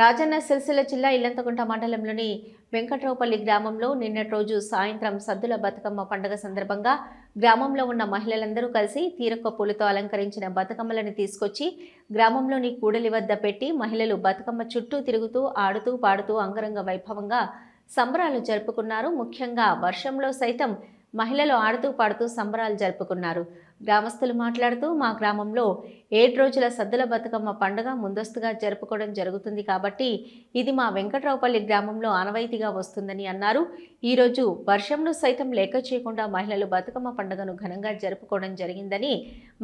రాజన్న సిరిసిల్ల జిల్లా ఇల్లంతకుంట మండలంలోని వెంకట్రావుపల్లి గ్రామంలో నిన్నటి రోజు సాయంత్రం సద్దుల బతుకమ్మ పండుగ సందర్భంగా గ్రామంలో ఉన్న మహిళలందరూ కలిసి తీరొక్క పూలతో అలంకరించిన బతుకమ్మలను తీసుకొచ్చి గ్రామంలోని కూడలి వద్ద పెట్టి మహిళలు బతుకమ్మ చుట్టూ తిరుగుతూ ఆడుతూ పాడుతూ అంగరంగ వైభవంగా సంబరాలు జరుపుకున్నారు. ముఖ్యంగా వర్షంలో సైతం మహిళలు ఆడుతూ పాడుతూ సంబరాలు జరుపుకున్నారు. గ్రామస్తులు మాట్లాడుతూ మా గ్రామంలో ఏడు రోజుల సద్దుల బతుకమ్మ పండుగ ముందస్తుగా జరుపుకోవడం జరుగుతుంది కాబట్టి ఇది మా వెంకట్రావుపల్లి గ్రామంలో ఆనవాయితీగా వస్తుందని అన్నారు. ఈరోజు వర్షంలో సైతం లేక చేయకుండా మహిళలు బతుకమ్మ పండుగను ఘనంగా జరుపుకోవడం జరిగిందని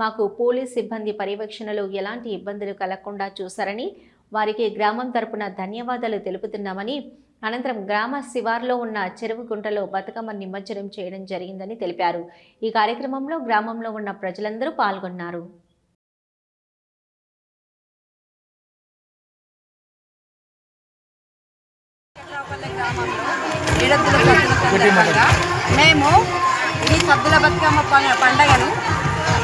మాకు పోలీస్ సిబ్బంది పర్యవేక్షణలో ఎలాంటి ఇబ్బందులు కలగకుండా చూశారని వారికి గ్రామం తరపున ధన్యవాదాలు తెలుపుతున్నామని అనంతరం గ్రామ శివార్లో ఉన్న చెరువు గుంటలో బతుకమ్మ నిమజ్జనం చేయడం జరిగిందని తెలిపారు. ఈ కార్యక్రమంలో గ్రామంలో ఉన్న ప్రజలందరూ పాల్గొన్నారు. సందర్భంగా మేము ఈ సద్దుల బతుకమ్మ ప- పండగను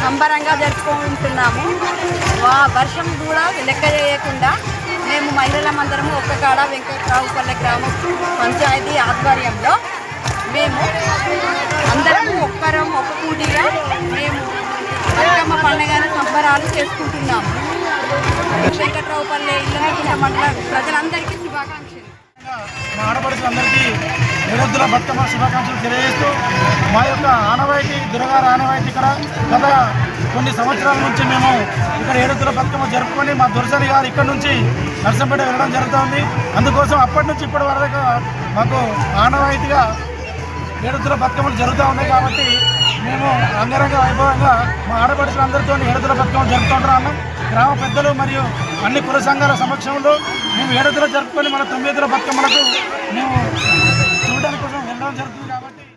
సంబరంగా జరుపుకుంటున్నాము. వర్షం కూడా లెక్క చేయకుండా మేము మహిళలమందరము ఒక్క కాడ వెంకట్రావుపల్లె గ్రామ పంచాయతీ ఆధ్వర్యంలో మేము అందరం ఒక్కరం ఒక కూటిగా మేము బతుకమ్మ పండుగను సంబరాలు చేసుకుంటున్నాము. వెంకట్రావుపల్లె ఇల్లు మండల ప్రజలందరికీ శుభాకాంక్షలు. మా ఆడపడుచులందరికీ నిరుద్దుల బతుకమ్మ శుభాకాంక్షలు తెలియజేస్తూ మా యొక్క ఆనవాయితీ దురగారు ఆనవాయితీ ఇక్కడ గత కొన్ని సంవత్సరాల నుంచి మేము ఇక్కడ ఏడుద్దుల బతుకమ్మ జరుపుకొని మా దుర్సరి గారు ఇక్కడ నుంచి నర్సంపేట వెళ్ళడం జరుగుతుంది. అందుకోసం అప్పటి నుంచి ఇప్పటి వరకు మాకు ఆనవాయితీగా ఏడుద్దుల బతుకమ్మలు జరుగుతూ ఉన్నాయి కాబట్టి మేము అంగరంగ వైభవంగా మా ఆడపడుచులందరితో ఏడుద్దుల బతుకమ్మ జరుపుకుంటున్నాము గ్రామ పెద్దలు మరియు అన్ని కుల సంఘాల సమక్షంలో మేము ఏడదిలో జరుపుకొని మన తొమ్మిదిలో బతుకమ్మలకు మేము చూడడానికి కోసం వెళ్ళడం జరుగుతుంది కాబట్టి